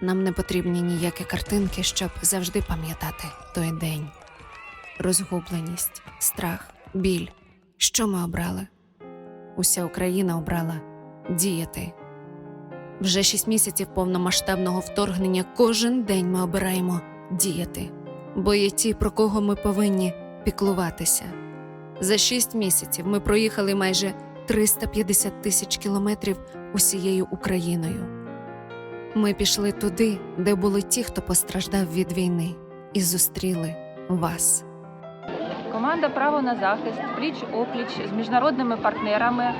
Нам не потрібні ніякі картинки, щоб завжди пам'ятати той день. Розгубленість, страх, біль. Що ми обрали? Уся Україна обрала діяти. Вже шість місяців повномасштабного вторгнення кожен день ми обираємо діяти, бо є ті, про кого ми повинні піклуватися. За шість місяців ми проїхали майже 350 тисяч кілометрів усією Україною. Ми пішли туди, де були ті, хто постраждав від війни, і зустріли вас. Команда Право на захист пліч опліч з міжнародними партнерами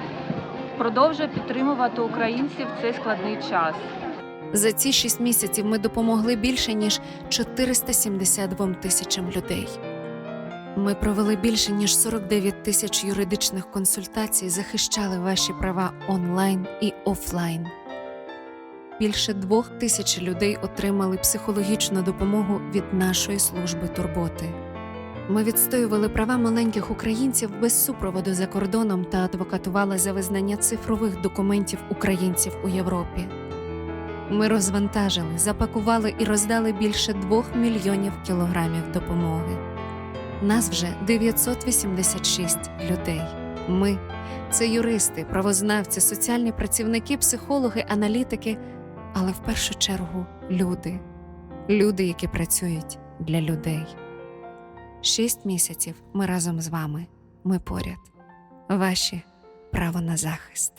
продовжує підтримувати українців в цей складний час. За ці шість місяців ми допомогли більше ніж 472 тисячам людей. Ми провели більше ніж 49 тисяч юридичних консультацій, захищали ваші права онлайн і офлайн. Більше двох тисяч людей отримали психологічну допомогу від нашої служби турботи. Ми відстоювали права маленьких українців без супроводу за кордоном та адвокатували за визнання цифрових документів українців у Європі. Ми розвантажили, запакували і роздали більше двох мільйонів кілограмів допомоги. Нас вже 986 людей. Ми це юристи, правознавці, соціальні працівники, психологи, аналітики, але в першу чергу люди. Люди, які працюють для людей. Шість місяців ми разом з вами. Ми поряд. Ваші право на захист.